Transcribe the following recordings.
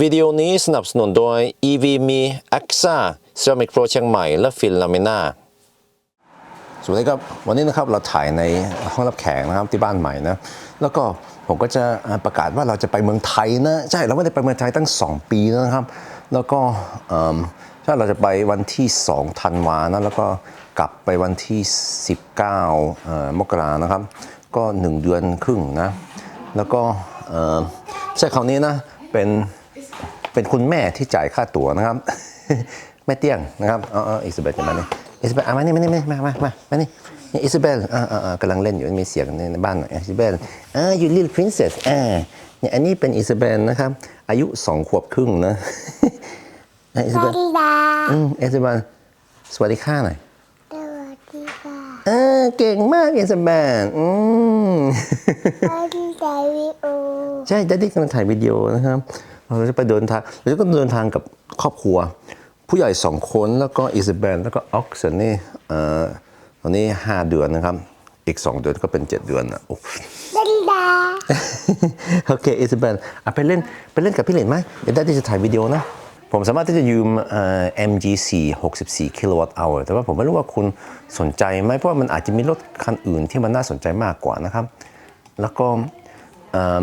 วิดีโอนี้สนับสนุนโดย EV มี AXA Ceramic Pro เชียงใหม่ และฟินลามิน่าสวัสดีครับ วันนี้นะครับเราถ่ายในห้องรับแขกนะครับที่บ้านใหม่นะ แล้วก็ผมก็จะประกาศว่าเราจะไปเมืองไทยนะ ใช่เราไม่ได้ไปเมืองไทยตั้ง 2 ปีแล้วนะครับ แล้วก็ใช่เราจะไปวันที่2ธันวานะ แล้วก็กลับไปวันที่ 19เอ่อมกรานะครับ ก็ 1 เดือนครึ่งนะ แล้วก็ใช่คราวนี้นะเป็น เป็นคุณแม่ที่จ่ายค่าตั๋วนะครับ แม่เตี้ยงนะครับเอ๋อาอิสเบลจะมาเนี่ยอิสเบลอะมานี่มานี่มามามามามานี่นี่อิสเบลอ่าอ่าอ่ากำลังเล่นอยู่มีเสียงในในบ้านหน่อยอิสเบลอ่า you little princess อ่าเนี่ยอันนี้เป็นอิสเบลนะครับ อายุสองขวบครึ่งนะอะอิสสเบวัลสดีค่ะอืมอิสเบลสวัสดีค่ะหน่อยสวัสดีค่ะเออเก่งมากอิสเบลอืมสวัสดีใจวิโอใช่ดัดดี้กำลังถ่ายวิดีโอนะครับ เราจะไปเดินทางเราจะก็เดินทางกับครอบครัว ผู้ใหญ่สองคนแล้วก็อิซาเบลแล้วก็ออกซ์นี่เอ่อตอนนี้5เดือนนะครับ อีก2เดือนก็เป็น7เดือนนะโอ้สวัสดีค่ะโอเคอิซาเบลอะไปเล่นไปเล่นกับพี่เหรนไหมเดี๋ยวดัดดี้จะถ่ายวิดีโอนะผมสามารถที่จะยืมเอ่อ MG4 64กิโลวัตต์ hour แต่ว่าผมไม่รู้ว่าคุณสนใจไหมเพราะว่ามันอาจจะมีรถคันอื่นที่มันน่าสนใจมากกว่านะครับ แล้วก็เอิ่ม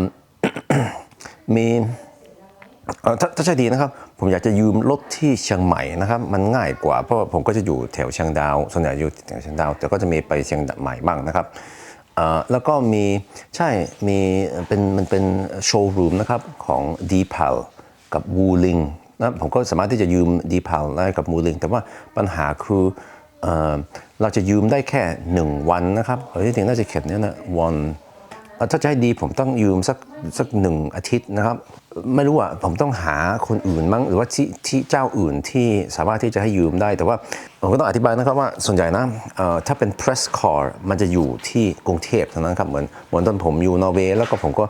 มีเอ่อ ถ้าใช่ดีนะครับ ผมอยากจะยืมรถที่เชียงใหม่นะครับ มันง่ายกว่าเพราะผมก็จะอยู่แถวเชียงดาวส่วนใหญ่อยู่แถวเชียงดาว แต่ก็จะมีไปเชียงใหม่บ้างนะครับแล้วก็มีใช่มีเป็นมันเป็นโชว์รูมนะครับของ d p a l กับ w u l i n g นะผมก็สามารถที่จะยืม d p a l ได้กับ w u l i n g แต่ว่าปัญหาคือเอเราจะยืมได้แค่ 1 วันนะครับเออที่จริงน่าจะเขียนเนี่ยนะ one ถ้าจะให้ดีผมต้องยืมสักสักหนึ่งอาทิตย์นะครับ ไม่รู้อะผมต้องหาคนอื่นมั้งหรือว่าที่ที่เจ้าอื่นที่สามารถที่จะให้ยืมได้ แต่ว่าผมก็ต้องอธิบายนะครับว่าส่วนใหญ่นะถ้าเป็น press car มันจะอยู่ที่กรุงเทพเท่านั้นครับเหมือนเหมือนตอนผมอยู่นอร์เวย์แล้วก็ผมก็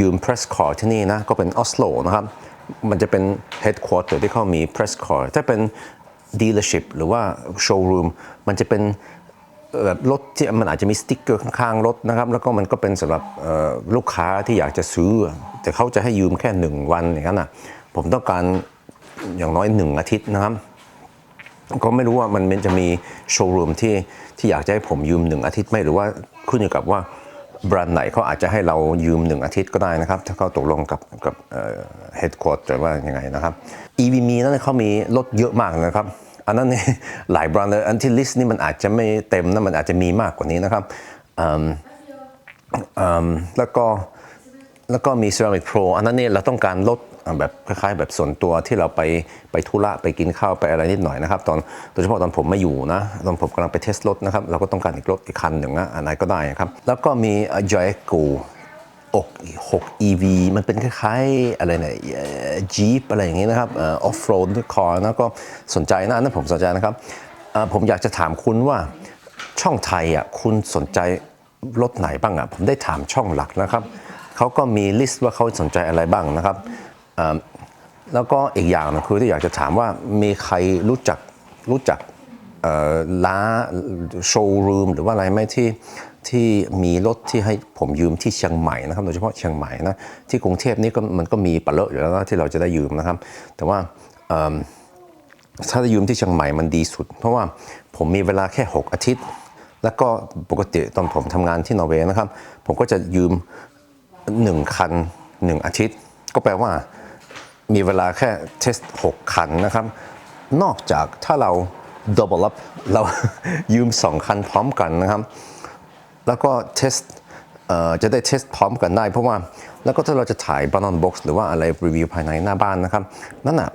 ยืม press car ที่นี่นะก็เป็นออสโลนะครับมันจะเป็น headquarter ที่เขามี press car ถ้าเป็น dealership หรือว่า showroom มันจะเป็น รถที่มันอาจจะมีสติ๊กเกอร์ข้างๆรถนะครับ แล้วก็มันก็เป็นสำหรับลูกค้าที่อยากจะซื้อ แต่เขาจะให้ยืมแค่หนึ่งวันอย่างนั้นนะผมต้องการอย่างน้อยหนึ่งอาทิตย์นะครับ ก็ไม่รู้ว่ามันจะมีโชว์รูมที่ที่อยากจะให้ผมยืมหนึ่งอาทิตย์ไหมหรือว่าขึ้นอยู่กับว่าแบรนด์ไหนเขาอาจจะให้เรายืมหนึ่งอาทิตย์ก็ได้นะครับ ถ้าเขาตกลงกับกับเฮดคอร์ดหรือว่ายังไงนะครับ EV มีนั่นเขามีรถเยอะมากนะครับ อันนั้นนี่หลายแบรนด์เลยอันที่ลิสต์นี่มันอาจจะไม่เต็มนะมันอาจจะมีมากกว่านี้นะครับแล้วก็แล้วก็มี Ceramic Pro อันนั้นเนี่ยเราต้องการลดแบบคล้ายๆ แบบส่วนตัวที่เราไปไปธุระไปกินข้าวไปอะไรนิดหน่อยนะครับ ตอนโดยเฉพาะตอนผมไม่อยู่นะ ตอนผมกำลังไปเทสรถนะครับ เราก็ต้องการอีกรถอีกคันหนึ่งนะอันไหนก็ได้ครับ แล้วก็มี j o y c o อก6 EV มันเป็นคล้ายๆ อะไรเนี่ยจีปอะไรอย่างงี้นะครับออฟโรดคอร์นะก็สนใจนะนั้นผมสนใจนะครับ ผมอยากจะถามคุณว่าช่องไทยอะคุณสนใจรถไหนบ้างอะผมได้ถามช่องหลักนะครับเขาก็มีลิสต์ว่าเขาสนใจอะไรบ้างนะครับแล้วก็อีกอย่างนะคือที่อยากจะถามว่ามีใครรู้จักรู้จักเอ่อร้านโชว์รูมหรือว่าอะไรไหมที่ ที่มีรถที่ให้ผมยืมที่เชียงใหม่นะครับโดยเฉพาะเชียงใหม่นะที่กรุงเทพนี่ก็มันก็มีปะเลอะอยู่แล้วนะที่เราจะได้ยืมนะครับ แต่ว่าถ้าจะยืมที่เชียงใหม่มันดีสุด เพราะว่าผมมีเวลาแค่ 6 อาทิตย์ แล้วก็ปกติตอนผมทำงานที่นอร์เวย์นะครับ ผมก็จะยืม 1 คัน 1 อาทิตย์ ก็แปลว่ามีเวลาแค่เทส6คันนะครับ นอกจากถ้าเรา double up เรายืม 2 คันพร้อมกันนะครับ แล้วก็เทสจะได้เทสพร้อมกันได้ เพราะว่าแล้วก็ถ้าเราจะถ่ายบานอนบ็อกซ์หรือว่าอะไรรีวิวภายในหน้าบ้านนะครับนั่นอะ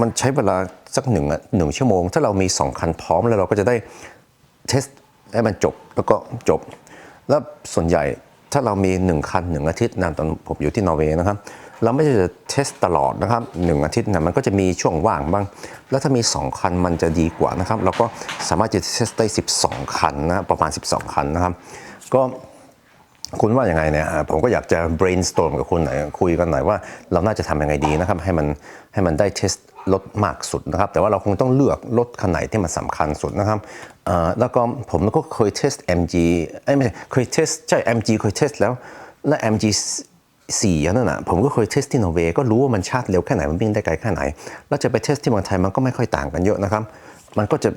มันใช้เวลาสักหนึ่งอะหนึ่งชั่วโมง ถ้าเรามี 2 คันพร้อมแล้วเราก็จะได้เทสให้มันจบแล้วก็จบ แล้วส่วนใหญ่ถ้าเรามี 1 คัน 1 อาทิตย์นะตอนผมอยู่ที่นอร์เวย์นะครับ เราไม่จะเทสตลอดนะครับหนึ่งอาทิตย์นะมันก็จะมีช่วงว่างบ้าง แล้วถ้ามี 2 คันมันจะดีกว่านะครับ เราก็สามารถจะเทสได้ 12 คันนะประมาณ 12 คันนะครับ ก็คุณว่าอยังไงเนี่ยผมก็อยากจะ brainstorm กับคุณหน่อยคุยกันหน่อยว่าเราน่าจะทำยังไงดีนะครับ ให้มันให้มันได้เทสรถมากสุดนะครับ แต่ว่าเราคงต้องเลือกรถคันไหนที่มันสำคัญสุดนะครับแล้วก็ผมก็เคยเทส MG เอไม่ใช่เคยเทสใช่ MG เคยเทสแล้วและ MG 4นั่นน่ะผมก็เคยเทสที่นอร์เวย์ก็รู้ว่ามันชาร์จเร็วแค่ไหน มันวิ่งได้ไกลแค่ไหน แล้วจะไปเทสที่เมืองไทยมันก็ไม่ค่อยต่างกันเยอะนะครับ มันก็จะ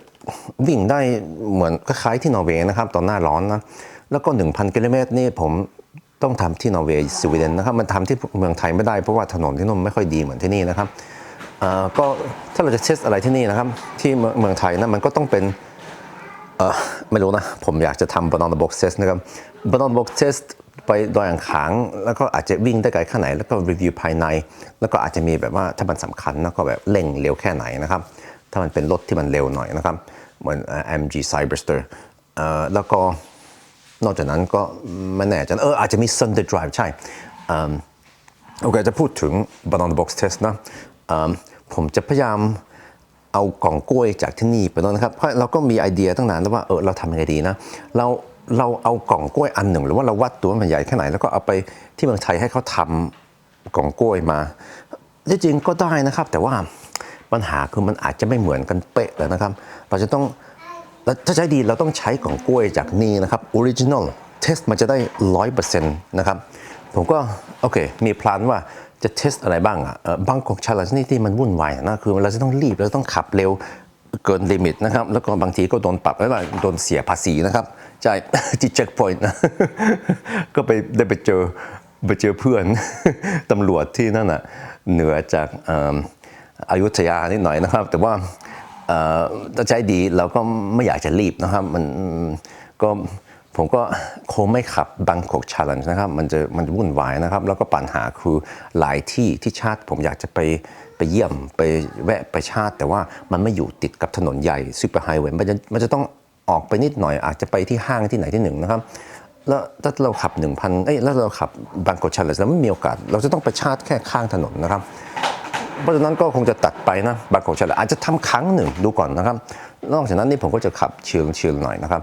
วิ่งได้เหมือนคล้ายที่นอร์เวย์นะครับตอนหน้าร้อนนะแล้วก็ 1,000กิโลเมตรนี่ผมต้องทำที่นอร์เวย์สวีเดนนะครับมันทำที่เมืองไทยไม่ได้เพราะว่าถนนที่นู่นไม่ค่อยดีเหมือนที่นี่นะครับก็ถ้าเราจะเทสอะไรที่นี่นะครับที่เมืองไทยนะมันก็ต้องเป็นไม่รู้นะผมอยากจะทำ banana box test นะครับ banana box test ไปดอยอ่างขาง แล้วก็อาจจะวิ่งได้ไกลแค่ไหน แล้วก็รีวิวภายใน แล้วก็อาจจะมีแบบว่าถ้ามันสำคัญนะก็แบบเร่งเร็วแค่ไหนนะครับ ถ้ามันเป็นรถที่มันเร็วหน่อยนะครับ เหมือน MG Cyberster แล้วก็นอกจากนั้นก็ไม่แน่ใจเอออาจจะมี Sunday Drive ใช่เอิ่มโอเคจะพูดถึง banana box test นะเอิ่มผมจะพยายามเอากล่องกล้วยจากที่นี่ไปแล้วนะครับเพราะเราก็มีไอเดียตั้งนานแล้วว่าเออเราทำยังไงดีนะเรา เราเอากล่องกล้วยอันหนึ่ง หรือว่าเราวัดตัวมันใหญ่แค่ไหน แล้วก็เอาไปที่เมืองไทยให้เขาทำกล่องกล้วยมาที่จริงก็ได้นะครับ แต่ว่าปัญหาคือมันอาจจะไม่เหมือนกันเป๊ะเลยนะครับ เราจะต้องแล้วถ้าใช้ดีเราต้องใช้ของกล้วยจากนี่นะครับออริจินอลเทสมันจะได้ร้อยเปอร์เซ็นต์นะครับผมก็โอเค มีแพลนว่าจะเทสอะไรบ้างอะบางกอกชาลนี่ที่มันวุ่นวายนะคือเราจะต้องรีบเราต้องขับเร็วเกินลิมิตนะครับ แล้วก็บางทีก็โดนปรับไม่ว่าโดนเสียภาษีนะครับ ช่ที่เช็คพอยต์นะก็ไปได้ไปเจอไปเจอเพื่อนตำรวจที่นั่นอะเหนือจากอิ่มอยุธยานิดหน่อยนะครับ แต่ว่าถ้าใจดีเราก็ไม่อยากจะรีบนะครับ มันก็ผมก็คงไม่ขับบางกอกชา l ล n นะครับ มันจะมันจะวุ่นวายนะครับ แล้วก็ปัญหาคือหลายที่ที่ชาติผมอยากจะไปไปเยี่ยมไปแวะไปชาติ แต่ว่ามันไม่อยู่ติดกับถนนใหญ่ซูเปอร์ไฮเวย์มันจะมันจะต้อง ออกไปนิดหน่อยอาจจะไปที่ห้างที่ไหนที่หนึ่งนะครับแล้วถ้าเราขับ 1,000เอ้ยแล้วเราขับบางกอกชา l ล n เราไม่มีโอกาส เราจะต้องไปชาร์จแค่ข้างถนนนะครับ เพราะฉะนั้นก็คงจะตัดไปนะบางกอกชาลอาจจะทำครั้งหนึ่งดูก่อนนะครับ นอกจากนั้นนี่ผมก็จะขับเชิงเชิงหน่อยนะครับ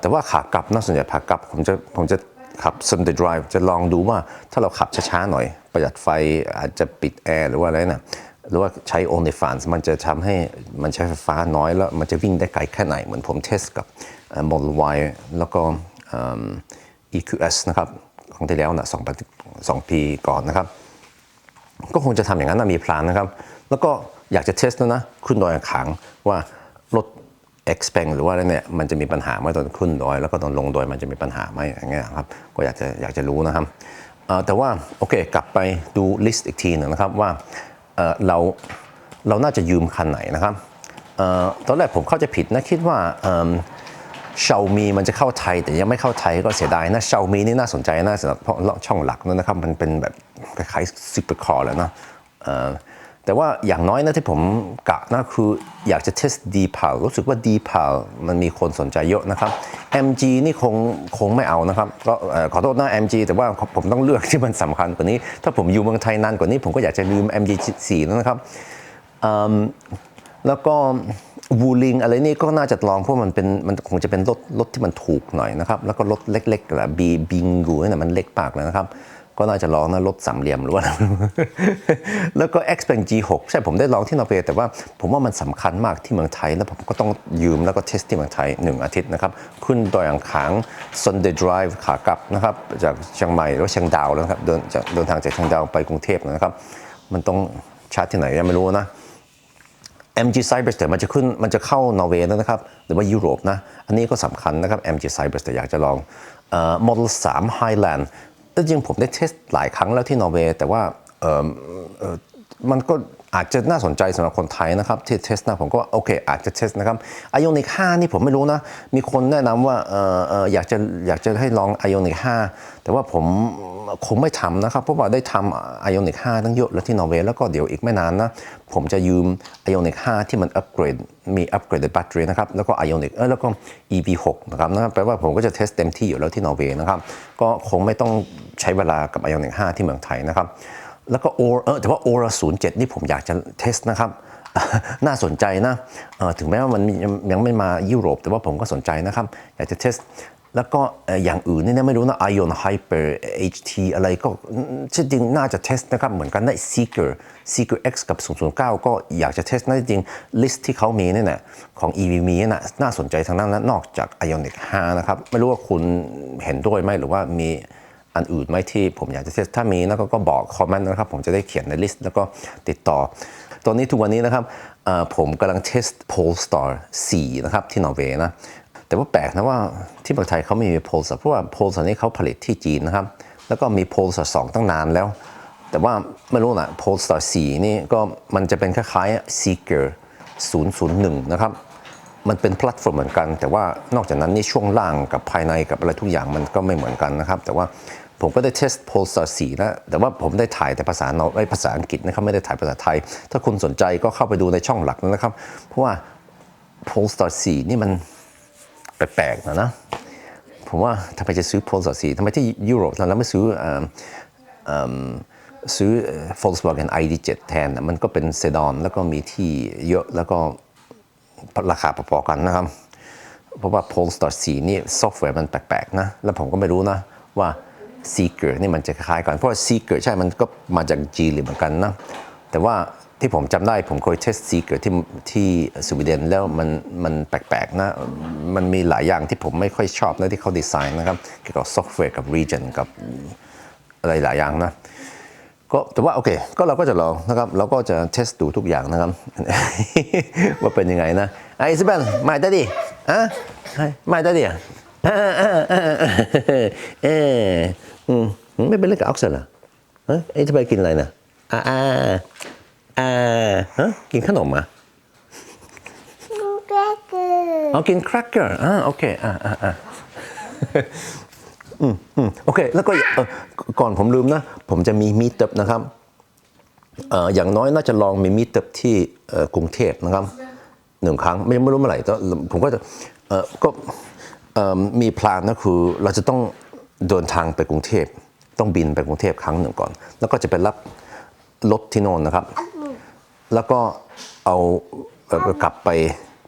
แต่ว่าขากลับนะส่วนใหญ่ขากลับผมจะผมจะขับ Sunday Drive จะลองดูว่าถ้าเราขับช้าๆหน่อย ประหยัดไฟอาจจะปิดแอร์หรือว่าอะไรนะ หรือว่าใช้ OnlyFans มันจะทำให้มันใช้ไฟฟ้าน้อยแล้ว มันจะวิ่งได้ไกลแค่ไหน เหมือนผมเทสกับ Model Y แล้วก็ EQS นะครับของที่แล้วนะสองปีสองปีก่อนนะครับ ก็คงจะทำอย่างนั้นนะมีแพลนนะครับ แล้วก็อยากจะเทสแล้วนะขึ้นดอยอ่างขางว่ารถ X p e n หรือว่าอะไรเนี่ยมันจะมีปัญหาไหมตอนขึ้นดอย แล้วก็ตอนลงดอยมันจะมีปัญหาไหมอย่างเงี้ยครับก็อยากจะอยากจะรู้นะครับแต่ว่าโอเคกลับไปดูลิสต์อีกทีหนึ่งนะครับว่า เราเราน่าจะยืมคันไหนนะครับออตอนแรกผมเข้าใจผิดนะคิดว่าเอิ่มเชามีมันจะเข้าไทยแต่ยังไม่เข้าไทยก็เสียดายนะเชามีนี่น่าสนใจนะสำหรับเพราะช่องหลักนั่นนะครับมันเป็นแบบคล้ายๆซูเปอร์คอร์แล้วนะ แต่ว่าอย่างน้อยนะที่ผมกะนะคืออยากจะเทสดีพาวรู้สึกว่าดีพาวมันมีคนสนใจเยอะนะครับ MG นี่คงคงไม่เอานะครับ ก็ขอโทษนะ MG แต่ว่าผมต้องเลือกที่มันสำคัญกว่านี้ ถ้าผมอยู่เมืองไทยนานกว่านี้ ผมก็อยากจะลืม MG 4นะครับแล้วก็วูลิงอะไรนี่ก็น่าจะลองเพราะมันเป็นมันคงจะเป็นรถรถที่มันถูกหน่อยนะครับ แล้วก็รถเล็กๆแบบบีบิงกูนี่มันเล็กปากเลยนะครับ ก็น่าจะลองนะรถสามเหลี่ยมหรือว่า แล้วก็ X p e n G6 ใช่ผมได้ลองที่นอร์เวย์แต่ว่าผมว่ามันสำคัญมากที่เมืองไทย แล้วผมก็ต้องยืมแล้วก็เทสที่เมืองไทย 1 อาทิตย์นะครับ ขึ้นดอยอ่างขาง Sunday Drive ขากลับนะครับ จากเชียงใหม่หรือว่าเชียงดาวแล้วครับเดินจากเดินทางจากเชียงดาวไปกรุงเทพนะครับ มันต้องชาร์จที่ไหนยังไม่รู้นะ MG Cyberster มันจะขึ้นมันจะเข้านอร์เวย์แล้วนะครับ หรือว่ายุโรปนะ อันนี้ก็สำคัญนะครับ MG Cyberster อยากจะลองเอ่อ Model 3 Highland แต่ จริงผมได้เทสหลายครั้งแล้วที่นอร์เวย์แต่ว่ามันก็ อาจจะน่าสนใจสำหรับคนไทยนะครับที่เทสนะผมก็โอเคอาจจะเทสนะครับ Ioniq 5นี่ผมไม่รู้นะ มีคนแนะนำว่าเออเอออยากจะอยากจะให้ลอง Ioniq 5แต่ว่าผมคงไม่ทำนะครับ เพราะว่าได้ทำ Ioniq 5ตั้งเยอะแล้วที่นอร์เวย์แล้วก็เดี๋ยวอีกไม่นานนะ ผมจะยืม Ioniq 5ที่มันอัปเกรดมีอัปเกรดแบตเตอรี่นะครับ แล้วก็ Ioniq เออแล้วก็ EV6 นะครับนะแปลว่าผมก็จะเทสเต็มที่อยู่แล้วที่นอร์เวย์นะครับก็คงไม่ต้องใช้เวลากับ Ioniq 5ที่เมืองไทยนะครับ แล้วก็ o เออแต่ว่า Aura 07นี่ผมอยากจะเทสนะครับ น่าสนใจนะถึงแม้ว่ามันยังไม่มายุโรป แต่ว่าผมก็สนใจนะครับ อยากจะเทสแล้วก็อย่างอื่นนี่นะไม่รู้นะ Ion Hyper HT อะไรก็ที่จริงน่าจะเทสนะครับเหมือนกันได้ Seeker Seeker X กับ 009 ก็อยากจะเทสนะจริงลิสต์ที่เขามีนี่นะของ EV มีนี่ะน่าสนใจทางนั้นนะนอกจาก Ioniq 5นะครับ ไม่รู้ว่าคุณเห็นด้วยไหมหรือว่ามี อันอื่นไหมที่ผมอยากจะเทสถ้ามีนะก็ก็บอกคอมเมนต์นะครับ ผมจะได้เขียนในลิสต์แล้วก็ติดต่อ ตอนนี้ทุกวันนี้นะครับผมกำลังเทส Polestar 4 นะครับที่นอร์เวย์นะแต่ว่าแปลกนะว่าที่เมืองไทยเขาไม่มี Polestar เพราะว่า Polestar นี่เขาผลิตที่จีนนะครับ แล้วก็มี Polestar 2ตั้งนานแล้ว แต่ว่าไม่รู้นะ Polestar 4นี่ก็มันจะเป็นคล้ายๆ Seeker 001 นะครับ มันเป็นแพลตฟอร์มเหมือนกัน แต่ว่านอกจากนั้นนี่ช่วงล่างกับภายในกับอะไรทุกอย่างมันก็ไม่เหมือนกันนะครับ แต่ว่า ผมก็ได้เทส Polestar 4แล้วแต่ว่าผมได้ถ่ายแต่ภาษาเนาภาษาอังกฤษนะครับ ไม่ได้ถ่ายภาษาไทย ถ้าคุณสนใจก็เข้าไปดูในช่องหลักนะครับ เพราะว่า Polestar 4นี่มันแปลกๆนะนะ ผมว่าทำไมจะซื้อ Polestar 4ทำไมที่ยุโรปเราไม่ซื้อซื้อ Volkswagen ID7 แทนนะมันก็เป็นเซดานแล้วก็มีที่เยอะแล้วก็ราคาพอๆกันนะครับ เพราะว่า Polestar 4นี่ซอฟต์แวร์มันแปลกๆนะ แล้วผมก็ไม่รู้นะว่า Seeker นี่มันจะคล้ายกัน เพราะว่า Seeker ใช่ มันก็มาจาก G หรือเหมือนกันนะ แต่ว่าที่ผมจำได้ผมเคยเทส Seeker ที่ที่สวีเดนแล้วมันมันแปลกๆนะ มันมีหลายอย่างที่ผมไม่ค่อยชอบนะที่เขาดีไซน์นะครับ เกี่ยวกับซอฟต์แวร์กับ region กับอะไรหลายอย่างนะก็แต่ว่าโอเค ก็เราก็จะลองนะครับ เราก็จะเทสดูทุกอย่างนะครับ ว่าเป็นยังไงนะไอ้อิสเบลมาได้ดิอะมาได้ดิอะเออ ออเออเออเอออืมไม่เป็นเรื่องกับออกเซนเหรอฮะไอ้จะไปกินอะไรนะอ่าอ่าอ่าฮะกินขนมอะลูกแรกเกิดอ๋อกินแครกเกอร์อ่าโอเคอ่าอ่าอ่าอืมอืมโอเค แล้วก็เอ่อก่อนผมลืมนะ ผมจะมีมีต u p นะครับเอ่ออย่างน้อยน่าจะลองมีมีต u p ที่เอ่อกรุงเทพนะครับหนึ่งครั้งไม่ไม่รู้เมื่อไหร่ก็ผมก็จะเอ่อก็เอ่อมีพลานนะคือเราจะต้อง เดินทางไปกรุงเทพต้องบินไปกรุงเทพครั้งหนึ่งก่อน แล้วก็จะไปรับรถที่โนนนะครับ แล้วก็เอาเอ่อกลับไป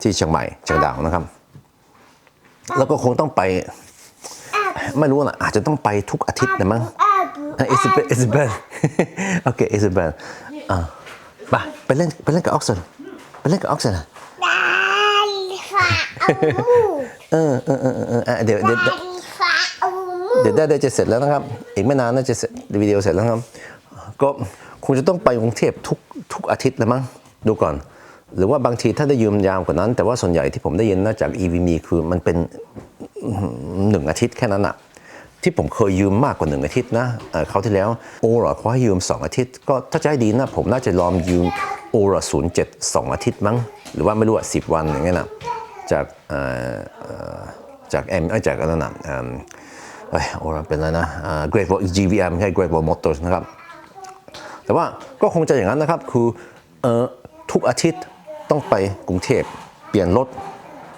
ที่เชียงใหม่เชียงดาวนะครับ แล้วก็คงต้องไป ไม่รู้นะอาจจะต้องไปทุกอาทิตย์นะมั้งอาบูอิสเบลอิสเบลโอเคอิสเบลอ่าไปไปเล่นไปเล่นกับออกซินไปเล่นกับออกซินดาลิฟาอาบูเออเออเออเอออะเดี๋ยวเดี๋ยวดาลิฟาอาบู เดี๋ยวได้จะเสร็จแล้วนะครับ อีกไม่นานน่าจะเสร็จวิดีโอเสร็จแล้วครับ ก็คงจะต้องไปกรุงเทพทุกทุกอาทิตย์แล้วมั้งดูก่อน หรือว่าบางทีถ้าได้ยืมยาวกว่านั้น แต่ว่าส่วนใหญ่ที่ผมได้ยินนะจาก EVM คือมันเป็นหนึ่งอาทิตย์แค่นั้นอะที่ผมเคยยืมมากกว่าหนึ่งอาทิตย์นะเขาที่แล้วโอราเขาให้ยืม 2 อาทิตย์ ก็ถ้าจะให้ดีนะ ผมน่าจะลองยืมโอราศูนย์เจ็ดสองอาทิตย์มั้ง หรือว่าไม่รู้อะสิบวันอย่างเงี้ยนะจากจากเอ็มจากอะไรนะ เอ้ยโอราเป็นอะไรนะเกรดวอล GVM ใช่ Great Wall Motors นะครับ แต่ว่าก็คงจะอย่างนั้นนะครับ คือเอ่อทุกอาทิตย์ต้องไปกรุงเทพเปลี่ยนรถ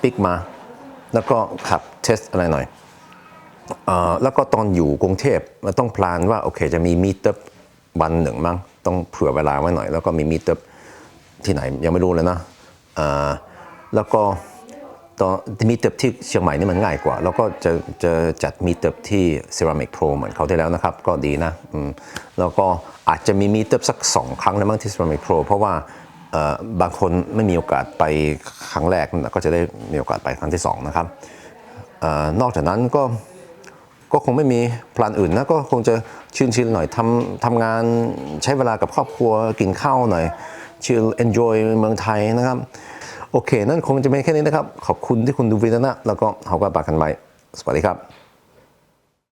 ปิกมา แล้วก็ขับเทสอะไรหน่อยเอ่อแล้วก็ตอนอยู่กรุงเทพเราต้องพลานว่าโอเคจะมีมีเตอร์วันหนึ่งมั้งต้องเผื่อเวลาไว้หน่อย แล้วก็มีมีเตอร์ที่ไหนยังไม่รู้เลยนะเอ่อแล้วก็ ตอนมีเตอร์ที่เชียงใหม่นี่มันง่ายกว่า แล้วก็จะจะจัดมีเตอร์ที่เซรามิกโ o เหมือนเขาวที่แล้วนะครับ ก็ดีนะแล้วก็อาจจะมีมีเตอร์สักสองครั้งเลยมั้งที่เซรามิกโ o เพราะว่าบางคนไม่มีโอกาสไปครั้งแรกก็จะได้มีโอกาสไปครั้งที่สองนะครับออนอกจากนั้นก็ก็คงไม่มีพลานอื่นนะก็คงจะชิลๆหน่อยทำทำงานใช้เวลากับครอบครัวกินข้าวหน่อยชิล enjoy เมืองไทยนะครับ โอเค นั่นคงจะเป็นแค่นี้นะครับ ขอบคุณที่คุณดูวิดีโอนะแล้วก็เขาก็ปากกันไปสวัสดีครับ